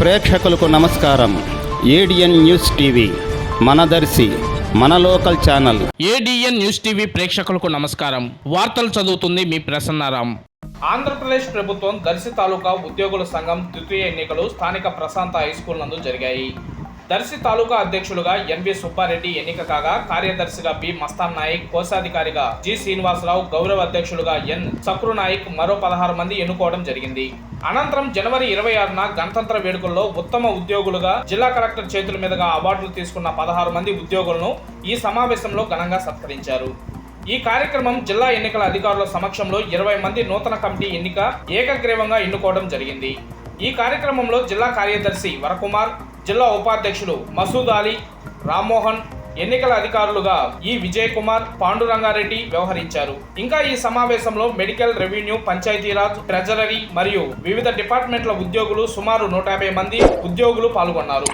ప్రేక్షకులకు నమస్కారం. ADN news TV మనదర్శి మన local channel. ADN news TV ప్రేక్షకులకు నమస్కారం. వార్తలు చదువుతుంది మీ ప్రసన్నారాం. ఆంధ్రప్రదేశ్ ప్రభుత్వం దర్శి తాలూకా ఉద్యోగుల సంఘం ద్వితీయ ఎన్నికలు స్థానిక ప్రశాంత హై స్కూల్ నందు జరిగాయి. దర్శి తాలూకా అధ్యక్షులుగా ఎన్వి సుబ్బారెడ్డి ఎన్నిక కాగా కార్యదర్శిగా బి మస్తాన్ నాయక్ కోశాధికారిగా జి శ్రీనివాసరావు గౌరవ అధ్యక్షులుగా ఎన్ సక్రు నాయక్ మరో పదహారు మంది ఎన్నుకోవడం జరిగింది. అనంతరం జనవరి ఇరవై ఆరున గణతంత్ర వేడుకల్లో ఉత్తమ ఉద్యోగులుగా జిల్లా కలెక్టర్ చేతుల మీదుగా అవార్డులు తీసుకున్న పదహారు మంది ఉద్యోగులను ఈ సమావేశంలో ఘనంగా సత్కరించారు. ఈ కార్యక్రమం జిల్లా ఎన్నికల అధికారుల సమక్షంలో ఇరవై మంది నూతన కమిటీ ఎన్నిక ఏకగ్రీవంగా ఎన్నుకోవడం జరిగింది. ఈ కార్యక్రమంలో జిల్లా కార్యదర్శి వరకుమార్ జిల్లా ఉపాధ్యక్షులు మసూద్ అలీ రామ్మోహన్ ఎన్నికల అధికారులుగా ఈ విజయ్ కుమార్ పాండురంగారెడ్డి వ్యవహరించారు. ఇంకా ఈ సమావేశంలో మెడికల్ రెవెన్యూ పంచాయతీరాజ్ ట్రెజరీ మరియు వివిధ డిపార్ట్మెంట్ల ఉద్యోగులు సుమారు నూట యాభై మంది ఉద్యోగులు పాల్గొన్నారు.